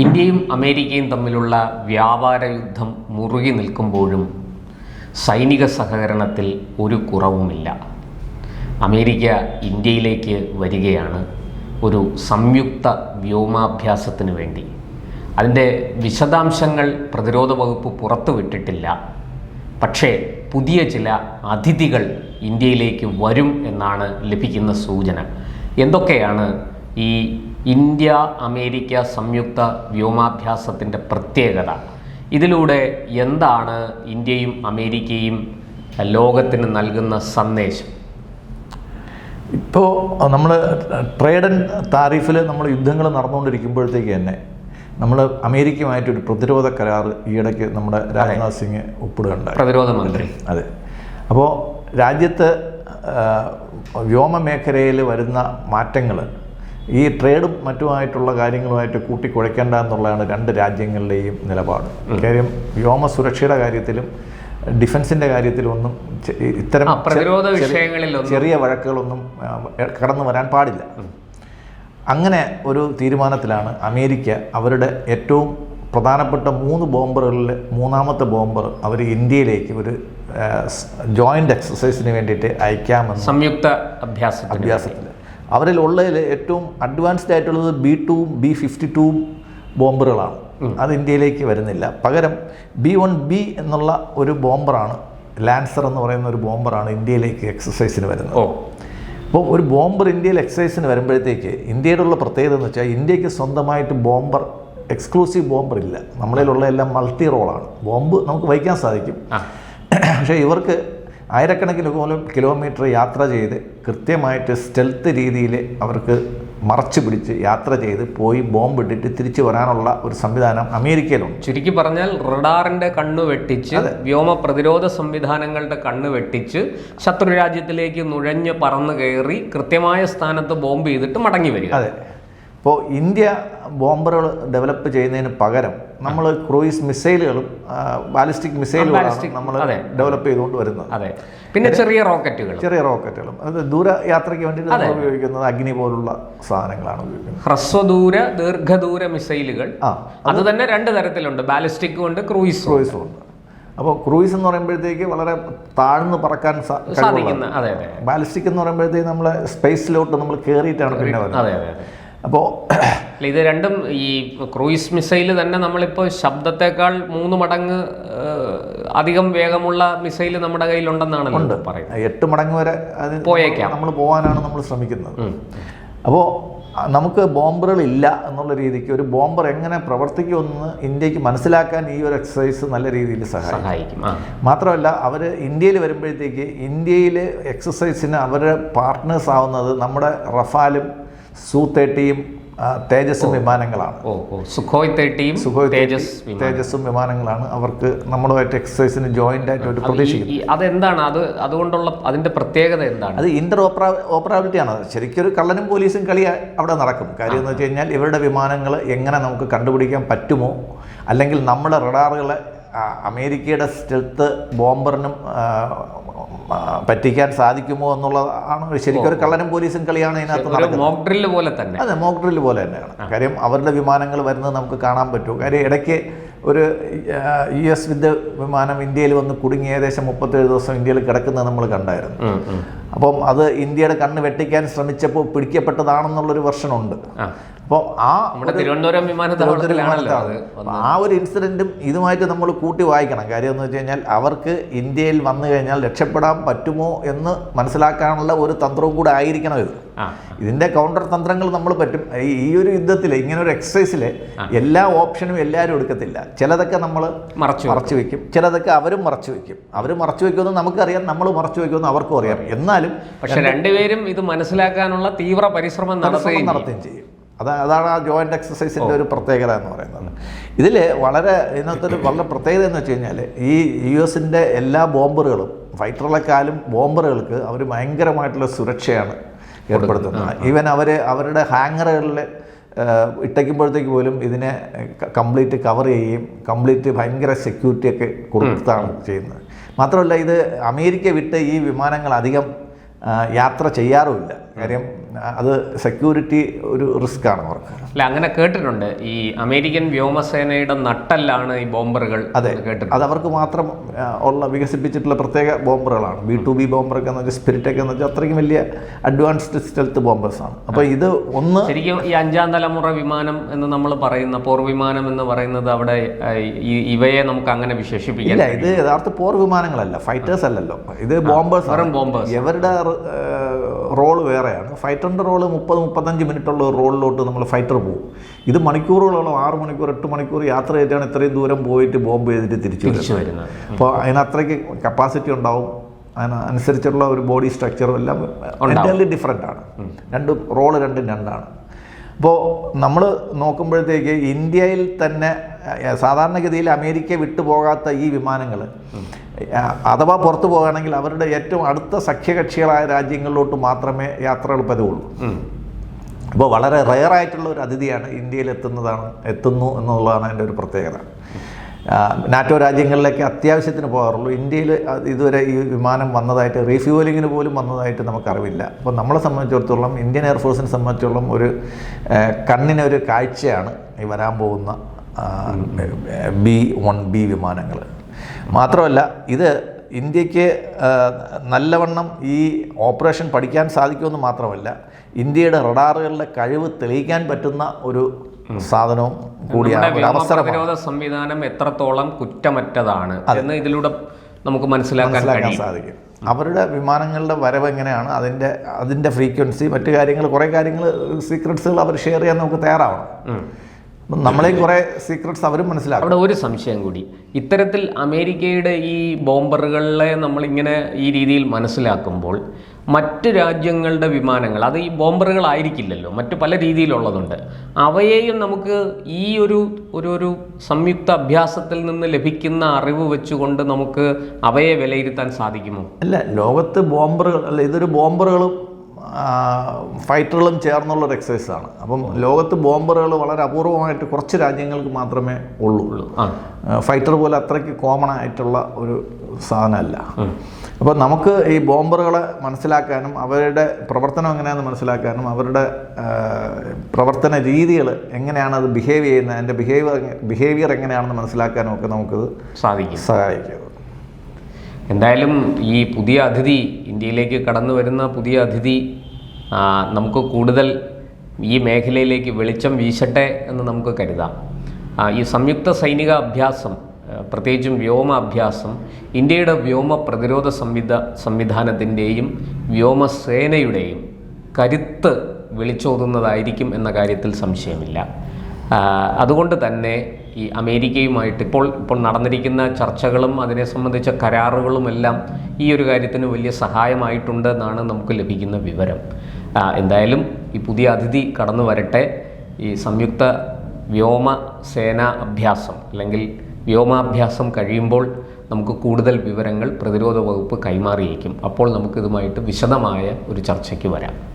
ഇന്ത്യയും അമേരിക്കയും തമ്മിലുള്ള വ്യാപാര യുദ്ധം മുറുകി നിൽക്കുമ്പോഴും സൈനിക സഹകരണത്തിൽ ഒരു കുറവുമില്ല. അമേരിക്ക ഇന്ത്യയിലേക്ക് വരികയാണ് ഒരു സംയുക്ത വ്യോമാഭ്യാസത്തിന് വേണ്ടി. അതിന്റെ വിശദാംശങ്ങൾ പ്രതിരോധ വകുപ്പ് പുറത്തുവിട്ടിട്ടില്ല പക്ഷേ പുതിയ ചില അതിഥികൾ ഇന്ത്യയിലേക്ക് വരും എന്നാണ് ലഭിക്കുന്ന സൂചന. എന്തൊക്കെയാണ് ഈ ഇന്ത്യ അമേരിക്ക സംയുക്ത വ്യോമാഭ്യാസത്തിന്റെ പ്രത്യേകത. ഇതിലൂടെ എന്താണ് ഇന്ത്യയും അമേരിക്കയും ലോകത്തിന് നൽകുന്ന സന്ദേശം? ഇപ്പോൾ നമ്മൾ ട്രേഡ് ആൻഡ് താരിഫിൽ നമ്മൾ യുദ്ധങ്ങൾ നടന്നുകൊണ്ടിരിക്കുമ്പോഴത്തേക്ക് തന്നെ നമ്മൾ അമേരിക്കയുമായിട്ടൊരു പ്രതിരോധ കരാർ ഈയിടയ്ക്ക് നമ്മുടെ രാജ്നാഥ് സിംഗ് ഒപ്പിടുകയുണ്ടായി. പ്രതിരോധ മന്ത്രി. അതെ. അപ്പോൾ രാജ്യത്ത് വ്യോമ മേഖലയിൽ വരുന്ന മാറ്റങ്ങൾ ഈ ട്രേഡും മറ്റുമായിട്ടുള്ള കാര്യങ്ങളുമായിട്ട് കൂട്ടിക്കുഴയ്ക്കേണ്ട എന്നുള്ളതാണ് രണ്ട് രാജ്യങ്ങളുടെയും നിലപാട്. കാര്യം വ്യോമസുരക്ഷയുടെ കാര്യത്തിലും ഡിഫൻസിന്റെ കാര്യത്തിലും ഒന്നും ഇത്തരം പ്രതിരോധ വിഷയങ്ങളിൽ ചെറിയ വഴക്കുകളൊന്നും കടന്നു വരാൻ പാടില്ല. അങ്ങനെ ഒരു തീരുമാനത്തിലാണ് അമേരിക്ക അവരുടെ ഏറ്റവും പ്രധാനപ്പെട്ട മൂന്ന് ബോംബറുകളിൽ മൂന്നാമത്തെ ബോംബർ അവർ ഇന്ത്യയിലേക്ക് ഒരു ജോയിന്റ് എക്സസൈസിന് വേണ്ടിയിട്ട് അയക്കാമെന്ന് സംയുക്ത അഭ്യാസം അഭ്യാസത്തിൽ അവരിൽ ഉള്ളതിൽ ഏറ്റവും അഡ്വാൻസ്ഡ് ആയിട്ടുള്ളത് ബി ടൂവും ബി ഫിഫ്റ്റി ടൂവും ബോംബറുകളാണ്. അത് ഇന്ത്യയിലേക്ക് വരുന്നില്ല. പകരം ബി വൺ ബി എന്നുള്ള ഒരു ബോംബറാണ് ലാൻസർ എന്ന് പറയുന്ന ഒരു ബോംബറാണ് ഇന്ത്യയിലേക്ക് എക്സസൈസിന് വരുന്നത്. ഓ. അപ്പോൾ ഒരു ബോംബർ ഇന്ത്യയിൽ എക്സസൈസിന് വരുമ്പോഴത്തേക്ക് ഉള്ള പ്രത്യേകത എന്ന് വെച്ചാൽ ഇന്ത്യയ്ക്ക് സ്വന്തമായിട്ട് ബോംബർ എക്സ്ക്ലൂസീവ് ബോംബർ ഇല്ല. നമ്മളിലുള്ള എല്ലാം മൾട്ടി റോളാണ് ബോംബ് നമുക്ക് വഹിക്കാൻ സാധിക്കും. പക്ഷേ ഇവർക്ക് ആയിരക്കണക്കിന് കിലോമീറ്റർ യാത്ര ചെയ്ത് കൃത്യമായിട്ട് സ്റ്റെൽത്ത് രീതിയിൽ അവർക്ക് മറച്ചു പിടിച്ച് യാത്ര ചെയ്ത് പോയി ബോംബ് ഇട്ടിട്ട് തിരിച്ചു വരാനുള്ള ഒരു സംവിധാനം അമേരിക്കയിലുണ്ട്. ചുരുക്കി പറഞ്ഞാൽ റഡാറിന്റെ കണ്ണ് വെട്ടിച്ച് വ്യോമ പ്രതിരോധ സംവിധാനങ്ങളുടെ കണ്ണ് വെട്ടിച്ച് ശത്രു രാജ്യത്തിലേക്ക് നുഴഞ്ഞ് പറന്നു കയറി കൃത്യമായ സ്ഥാനത്ത് ബോംബ് ചെയ്തിട്ട് മടങ്ങി വരിക. അതെ. ഇപ്പോൾ ഇന്ത്യ ബോംബറുകൾ ഡെവലപ്പ് ചെയ്യുന്നതിന് പകരം നമ്മൾ ക്രൂയിസ് മിസൈലുകളും ബാലിസ്റ്റിക് മിസൈലുകളും നമ്മൾ ഡെവലപ്പ് ചെയ്തുകൊണ്ട് വരുന്നത്. അതെ. പിന്നെ ചെറിയ റോക്കറ്റുകൾ. ചെറിയ റോക്കറ്റുകളും. അത് ദൂരയാത്രയ്ക്ക് വേണ്ടി നമ്മൾ ഉപയോഗിക്കുന്നത് അഗ്നി പോലുള്ള സാധനങ്ങളാണ് ഉപയോഗിക്കുന്നത്. ഹ്രസ്വദൂര ദീർഘദൂര മിസൈലുകൾ. ആ അത് തന്നെ രണ്ട് തരത്തിലുണ്ട്. ബാലിസ്റ്റിക്കും ഉണ്ട് ക്രൂയിസ് ക്രൂയിസും ഉണ്ട്. അപ്പോൾ ക്രൂയിസ് എന്ന് പറയുമ്പോഴത്തേക്ക് വളരെ താഴ്ന്നു പറക്കാൻ സാധിക്കുന്ന ബാലിസ്റ്റിക് എന്ന് പറയുമ്പോഴത്തേക്ക് നമ്മൾ സ്പേസിലോട്ട് നമ്മൾ കയറിയിട്ടാണ് പിന്നെ വരുന്നത്. അപ്പോൾ ഇത് രണ്ടും ഈ ക്രൂയിസ് മിസൈൽ തന്നെ നമ്മളിപ്പോൾ ശബ്ദത്തെക്കാൾ മൂന്ന് മടങ്ങ് അധികം വേഗമുള്ള മിസൈൽ നമ്മുടെ കയ്യിലുണ്ടെന്നാണല്ലോ പറയുന്നത്. എട്ട് മടങ്ങ് വരെ അത് പോയേക്കാം. നമ്മൾ പോകാനാണ് നമ്മൾ ശ്രമിക്കുന്നത്. അപ്പോൾ നമുക്ക് ബോംബറുകൾ ഇല്ല എന്നുള്ള രീതിക്ക് ഒരു ബോംബർ എങ്ങനെ പ്രവർത്തിക്കുമെന്ന് ഇന്ത്യയ്ക്ക് മനസ്സിലാക്കാൻ ഈ ഒരു എക്സസൈസ് നല്ല രീതിയിൽ സഹായിക്കും. സഹായിക്കും മാത്രമല്ല അവർ ഇന്ത്യയിൽ വരുമ്പോഴത്തേക്ക് ഇന്ത്യയിൽ എക്സസൈസിന് അവരുടെ പാർട്ട്നേഴ്സ് ആവുന്നത് നമ്മുടെ റഫാലും സൂ തേട്ടിയും തേജസ്സും വിമാനങ്ങളാണ്. ഓ സുഖോയ് തേട്ടിയും സുഖോയ് തേജസ് തേജസ്സും വിമാനങ്ങളാണ് അവർക്ക് നമ്മളുമായിട്ട് എക്സസൈസിന് ജോയിന്റ് ആയിട്ട് ഒരു പ്രതീക്ഷിക്കുന്നത്. അതെന്താണ്? അത് അതുകൊണ്ടുള്ള അതിന്റെ പ്രത്യേകത എന്താണ്? അത് ഇന്റർ ഓപ്പറാ ഓപ്പറാബിലിറ്റിയാണ് ശരിക്കും ഒരു കള്ളനും പോലീസും കളി അവിടെ നടക്കും. കാര്യം എന്ന് വെച്ച് കഴിഞ്ഞാൽ ഇവരുടെ വിമാനങ്ങൾ എങ്ങനെ നമുക്ക് കണ്ടുപിടിക്കാൻ പറ്റുമോ? അല്ലെങ്കിൽ നമ്മുടെ റഡാറുകളെ അമേരിക്കയുടെ സ്റ്റെൽത്ത് ബോംബറിനും പറ്റിക്കാൻ സാധിക്കുമോ എന്നുള്ളതാണ് ശരിക്കും ഒരു കള്ളനും പോലീസും കളിയാണ് ഇതിനകത്ത് ഒരു മോക്ക് ഡ്രില്ല് പോലെ തന്നെ. അതെ മോക്ക് ഡ്രില്ല് പോലെ തന്നെയാണ്. കാര്യം അവരുടെ വിമാനങ്ങൾ വരുന്നത് നമുക്ക് കാണാൻ പറ്റും. കാര്യം ഇടയ്ക്ക് ഒരു യു എസ് വിദ്യ വിമാനം ഇന്ത്യയിൽ വന്ന് കുടുങ്ങി ഏകദേശം മുപ്പത്തേഴ് ദിവസം ഇന്ത്യയിൽ കിടക്കുന്നത് നമ്മൾ കണ്ടായിരുന്നു. അപ്പം അത് ഇന്ത്യയുടെ കണ്ണ് വെട്ടിക്കാൻ ശ്രമിച്ചപ്പോൾ പിടിക്കപ്പെട്ടതാണെന്നുള്ളൊരു വെർഷനുണ്ട്. അപ്പോൾ ആ നമ്മുടെ തിരുവനന്തപുരം വിമാനത്താവളത്തിലാണല്ലോ അത് ആ ഒരു ഇൻസിഡന്റും ഇതുമായിട്ട് നമ്മൾ കൂട്ടി വായിക്കണം. കാര്യം എന്ന് വെച്ച് കഴിഞ്ഞാൽ അവർക്ക് ഇന്ത്യയിൽ വന്നു കഴിഞ്ഞാൽ രക്ഷപ്പെടാൻ പറ്റുമോ എന്ന് മനസ്സിലാക്കാനുള്ള ഒരു തന്ത്രവും കൂടെ ആയിരിക്കണം ഇത്. ഇതിന്റെ കൗണ്ടർ തന്ത്രങ്ങൾ നമ്മൾ പറ്റും. ഈ- ഒരു യുദ്ധത്തിൽ ഇങ്ങനെ ഒരു എക്സസൈസിൽ എല്ലാ ഓപ്ഷനും എല്ലാവരും എടുക്കത്തില്ല. ചിലതൊക്കെ നമ്മൾ മറച്ചു മറച്ചു വെക്കും. ചിലതൊക്കെ അവരും മറച്ചു വെക്കും. അവർ മറച്ചു വെക്കുമെന്ന് നമുക്കറിയാം. നമ്മൾ മറച്ചു വെക്കുമെന്ന് അവർക്കും അറിയാം. എന്നാലും പക്ഷെ രണ്ടുപേരും ഇത് മനസ്സിലാക്കാനുള്ള തീവ്ര പരിശ്രമം പരിശ്രമം നടത്തുകയും നടത്തുകയും ചെയ്യും. അതാ അതാണ് ആ ജോയിന്റ് എക്സസൈസിന്റെ ഒരു പ്രത്യേകത എന്ന് പറയുന്നത്. ഇതിൽ വളരെ ഇതിനകത്തൊരു വളരെ പ്രത്യേകത എന്ന് വെച്ച് കഴിഞ്ഞാൽ ഈ യു എസിന്റെ എല്ലാ ബോംബറുകളും ഫൈറ്ററുകളെക്കാളും ബോംബറുകൾക്ക് അവർ ഭയങ്കരമായിട്ടുള്ള സുരക്ഷയാണ് ഏർപ്പെടുത്തുന്നത്. ഈവൻ അവർ അവരുടെ ഹാങ്ങറുകളിൽ ഇട്ടയ്ക്കുമ്പോഴത്തേക്ക് പോലും ഇതിനെ കംപ്ലീറ്റ് കവർ ചെയ്യുകയും കംപ്ലീറ്റ് ഭയങ്കര സെക്യൂരിറ്റിയൊക്കെ കൊടുത്താണ് ചെയ്യുന്നത്. മാത്രമല്ല ഇത് അമേരിക്ക വിട്ട് ഈ വിമാനങ്ങൾ അധികം യാത്ര ചെയ്യാറുമില്ല. കാര്യം അത് സെക്യൂരിറ്റി ഒരു റിസ്ക് ആണ് അവർക്ക്. അല്ല അങ്ങനെ കേട്ടിട്ടുണ്ട്. ഈ അമേരിക്കൻ വ്യോമസേനയുടെ നട്ടല്ലാണ് ഈ ബോംബറുകൾ അതെ കേട്ടിട്ടുണ്ട്. അത് അവർക്ക് മാത്രം ഉള്ള വികസിപ്പിച്ചിട്ടുള്ള പ്രത്യേക ബോംബറുകളാണ്. ബി ടു ബി ബോംബറൊക്കെ എന്ന് വെച്ചാൽ സ്പിരിറ്റ് ഒക്കെ എന്ന് വെച്ചാൽ അത്രയ്ക്കും വലിയ അഡ്വാൻസ്ഡ് സ്റ്റെൽത്ത് ബോംബേഴ്സാണ് അപ്പോൾ ഇത് ഒന്ന് ശരിക്കും ഈ അഞ്ചാം തലമുറ വിമാനം എന്ന് നമ്മൾ പറയുന്ന പോർ വിമാനം എന്ന് പറയുന്നത് അവിടെ ഇവയെ നമുക്ക് അങ്ങനെ വിശേഷിപ്പിക്കാം ഇല്ല ഇത് യഥാർത്ഥ പോർ വിമാനങ്ങളല്ല ഫൈറ്റേഴ്സ് അല്ലല്ലോ. ഇത് ബോംബേഴ്സ് ബോംബേഴ്സ് എവരുടെ ഇവരുടെ റോൾ വേറെയാണ്. ഫൈറ്ററിന്റെ റോൾ മുപ്പത് മുപ്പത്തഞ്ച് മിനിറ്റുള്ള റോളിലോട്ട് നമ്മൾ ഫൈറ്റർ പോകും. ഇത് മണിക്കൂറുകളോളം ആറ് മണിക്കൂർ എട്ട് മണിക്കൂർ യാത്ര ചെയ്തിട്ടാണ് ഇത്രയും ദൂരം പോയിട്ട് ബോംബ് ചെയ്തിട്ട് തിരിച്ചു വരുന്നത്. അപ്പോൾ അതിന് അത്രയ്ക്ക് കപ്പാസിറ്റി ഉണ്ടാവും. അതിനനുസരിച്ചുള്ള ഒരു ബോഡി സ്ട്രക്ചറും എല്ലാം ഡിഫറെന്റ് ആണ്. രണ്ട് റോൾ രണ്ടും രണ്ടാണ്. അപ്പോൾ നമ്മൾ നോക്കുമ്പോഴത്തേക്ക് ഇന്ത്യയിൽ തന്നെ സാധാരണഗതിയിൽ അമേരിക്ക വിട്ടു പോകാത്ത ഈ വിമാനങ്ങൾ അഥവാ പുറത്തു പോകുകയാണെങ്കിൽ അവരുടെ ഏറ്റവും അടുത്ത സഖ്യകക്ഷികളായ രാജ്യങ്ങളിലോട്ട് മാത്രമേ യാത്രകൾ പതിവുള്ളൂ അപ്പോൾ വളരെ റയറായിട്ടുള്ള ഒരു അതിഥിയാണ് ഇന്ത്യയിൽ എത്തുന്നതാണ് എത്തുന്നു എന്നുള്ളതാണ് അതിന്റെ ഒരു പ്രത്യേകത. നാറ്റോ രാജ്യങ്ങളിലേക്ക് അത്യാവശ്യത്തിന് പോകാറുള്ളൂ. ഇന്ത്യയിൽ ഇതുവരെ ഈ വിമാനം വന്നതായിട്ട് റീഫ്യൂവലിങ്ങിന് പോലും വന്നതായിട്ട് നമുക്കറിവില്ല. അപ്പോൾ നമ്മളെ സംബന്ധിച്ചിടത്തോളം ഇന്ത്യൻ എയർഫോഴ്സിനെ സംബന്ധിച്ചിടത്തോളം ഒരു കണ്ണിനൊരു കാഴ്ചയാണ് ഈ വരാൻ പോകുന്ന ബി വൺ ബി വിമാനങ്ങൾ. മാത്രമല്ല ഇത് ഇന്ത്യയ്ക്ക് നല്ലവണ്ണം ഈ ഓപ്പറേഷൻ പഠിക്കാൻ സാധിക്കുമെന്ന് മാത്രമല്ല ഇന്ത്യയുടെ റഡാറുകളുടെ കഴിവ് തെളിയിക്കാൻ പറ്റുന്ന ഒരു സാധനവും കൂടിയാണ് പ്രതിരോധ സംവിധാനം എത്രത്തോളം കുറ്റമറ്റതാണ് എന്ന് ഇതിലൂടെ നമുക്ക് മനസ്സിലാക്കാൻ സാധിക്കും. അവരുടെ വിമാനങ്ങളുടെ വരവ് എങ്ങനെയാണ് അതിന്റെ അതിന്റെ ഫ്രീക്വൻസി മറ്റു കാര്യങ്ങൾ കുറേ കാര്യങ്ങൾ സീക്രട്സുകൾ അവർ ഷെയർ ചെയ്യാൻ നമുക്ക് തയ്യാറാവണം. അപ്പം നമ്മളെയും കുറേ സീക്രട്സ് അവരും മനസ്സിലാക്കും. അവിടെ ഒരു സംശയം കൂടി. ഇത്തരത്തിൽ അമേരിക്കയുടെ ഈ ബോംബറുകളെ നമ്മളിങ്ങനെ ഈ രീതിയിൽ മനസ്സിലാക്കുമ്പോൾ മറ്റ് രാജ്യങ്ങളുടെ വിമാനങ്ങൾ അത് ഈ ബോംബറുകളായിരിക്കില്ലല്ലോ മറ്റു പല രീതിയിലുള്ളതുണ്ട്. അവയെയും നമുക്ക് ഈ ഒരു ഒരു ഒരു സംയുക്ത അഭ്യാസത്തിൽ നിന്ന് ലഭിക്കുന്ന അറിവ് വെച്ചുകൊണ്ട് നമുക്ക് അവയെ വിലയിരുത്താൻ സാധിക്കുമോ? അല്ല ലോകത്ത് ബോംബറുകൾ അല്ല ഇതൊരു ബോംബറുകളും ഫൈറ്ററുകളും ചേർന്നുള്ളൊരു എക്സസൈസാണ് അപ്പം ലോകത്ത് ബോംബറുകൾ വളരെ അപൂർവമായിട്ട് കുറച്ച് രാജ്യങ്ങൾക്ക് മാത്രമേ ഉള്ളൂ. ഫൈറ്റർ പോലെ അത്രയ്ക്ക് കോമൺ ആയിട്ടുള്ള ഒരു സാധനമല്ല. അപ്പോൾ നമുക്ക് ഈ ബോംബറുകളെ മനസ്സിലാക്കാനും അവരുടെ പ്രവർത്തനം എങ്ങനെയാണെന്ന് മനസ്സിലാക്കാനും അവരുടെ പ്രവർത്തന രീതികൾ എങ്ങനെയാണ് അത് ബിഹേവ് ചെയ്യുന്നത് അതിന്റെ ബിഹേവിയർ ബിഹേവിയർ എങ്ങനെയാണെന്ന് മനസ്സിലാക്കാനും ഒക്കെ നമുക്കത് സാധിക്കും. സഹായിക്കും. എന്തായാലും ഈ പുതിയ അതിഥി ഇന്ത്യയിലേക്ക് കടന്നു വരുന്ന പുതിയ അതിഥി നമുക്ക് കൂടുതൽ ഈ മേഖലയിലേക്ക് വെളിച്ചം വീശട്ടെ എന്ന് നമുക്ക് കരുതാം. ഈ സംയുക്ത സൈനിക അഭ്യാസം പ്രത്യേകിച്ചും വ്യോമ അഭ്യാസം ഇന്ത്യയുടെ വ്യോമ പ്രതിരോധ സംവിധ സംവിധാനത്തിന്റെയും വ്യോമസേനയുടെയും കരുത്ത് വിളിച്ചോതുന്നതായിരിക്കും എന്ന കാര്യത്തിൽ സംശയമില്ല. അതുകൊണ്ട് തന്നെ ഈ അമേരിക്കയുമായിട്ട് ഇപ്പോൾ ഇപ്പോൾ നടന്നിരിക്കുന്ന ചർച്ചകളും അതിനെ സംബന്ധിച്ച കരാറുകളുമെല്ലാം ഈ ഒരു കാര്യത്തിന് വലിയ സഹായമായിട്ടുണ്ട് എന്നാണ് നമുക്ക് ലഭിക്കുന്ന വിവരം. എന്തായാലും ഈ പുതിയ അതിഥി കടന്നു വരട്ടെ. ഈ സംയുക്ത വ്യോമ സേനാ അഭ്യാസം അല്ലെങ്കിൽ വ്യോമാഭ്യാസം കഴിയുമ്പോൾ നമുക്ക് കൂടുതൽ വിവരങ്ങൾ പ്രതിരോധ വകുപ്പ് കൈമാറിയേക്കും. അപ്പോൾ നമുക്കിതുമായിട്ട് വിശദമായ ഒരു ചർച്ചയ്ക്ക് വരാം.